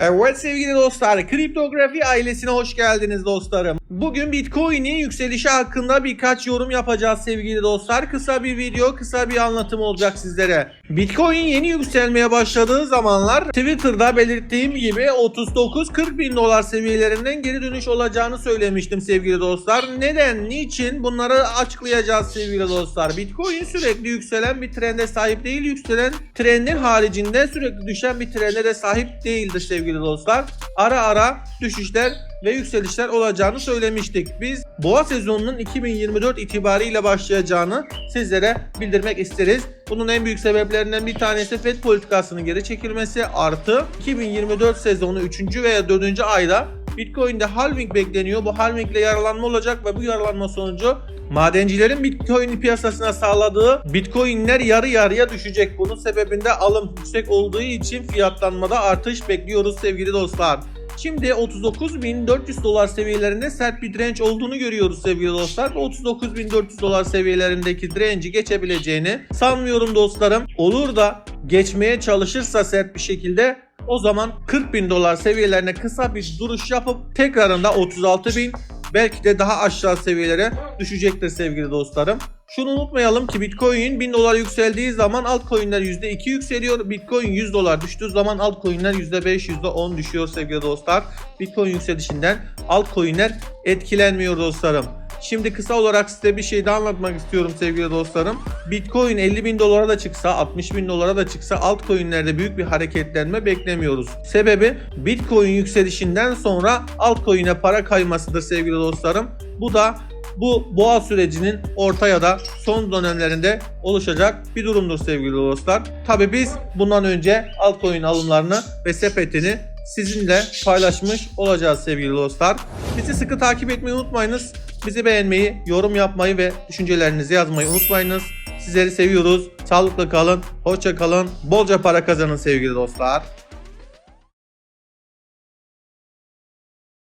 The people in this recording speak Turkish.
Evet sevgili dostlar, kriptografi ailesine hoş geldiniz dostlarım. Bugün Bitcoin'in yükselişi hakkında birkaç yorum yapacağız sevgili dostlar. Kısa bir video, kısa bir anlatım olacak sizlere. Bitcoin yeni yükselmeye başladığı zamanlar Twitter'da belirttiğim gibi 39-40 bin dolar seviyelerinden geri dönüş olacağını söylemiştim sevgili dostlar. Neden, niçin bunları açıklayacağız sevgili dostlar. Bitcoin sürekli yükselen bir trende sahip değil, yükselen trendin haricinde sürekli düşen bir trende de sahip değildir sevgili dostlar. Ara ara düşüşler ve yükselişler olacağını söylemiştik. Biz boğa sezonunun 2024 itibariyle başlayacağını sizlere bildirmek isteriz. Bunun en büyük sebeplerinden bir tanesi FED politikasının geri çekilmesi artı 2024 sezonu 3. veya 4. ayda Bitcoin'de halving bekleniyor. Bu halving ile yaralanma olacak ve bu yaralanma sonucu madencilerin Bitcoin piyasasına sağladığı Bitcoin'ler yarı yarıya düşecek. Bunun sebebinde alım yüksek olduğu için fiyatlanmada artış bekliyoruz sevgili dostlar. Şimdi 39.400 dolar seviyelerinde sert bir direnç olduğunu görüyoruz sevgili dostlar. 39.400 dolar seviyelerindeki direnci geçebileceğini sanmıyorum dostlarım. Olur da geçmeye çalışırsa sert bir şekilde o zaman 40.000 dolar seviyelerine kısa bir duruş yapıp tekrarında 36.000 belki de daha aşağı seviyelere düşecektir sevgili dostlarım. Şunu unutmayalım ki Bitcoin 1000 dolar yükseldiği zaman altcoin'ler %2 yükseliyor. Bitcoin 100 dolar düştüğü zaman altcoin'ler %5, %10 düşüyor sevgili dostlar. Bitcoin yükselişinden altcoin'ler etkilenmiyor dostlarım. Şimdi kısa olarak size bir şey daha anlatmak istiyorum sevgili dostlarım. Bitcoin 50 bin dolara da çıksa 60 bin dolara da çıksa altcoin'lerde büyük bir hareketlenme beklemiyoruz. Sebebi Bitcoin yükselişinden sonra altcoin'e para kaymasıdır sevgili dostlarım. Bu da bu boğa sürecinin orta ya da son dönemlerinde oluşacak bir durumdur sevgili dostlar. Tabi biz bundan önce altcoin alımlarını ve sepetini sizinle paylaşmış olacağız sevgili dostlar. Bizi sıkı takip etmeyi unutmayınız. Bizi beğenmeyi, yorum yapmayı ve düşüncelerinizi yazmayı unutmayınız. Sizleri seviyoruz. Sağlıklı kalın, hoşça kalın, bolca para kazanın sevgili dostlar.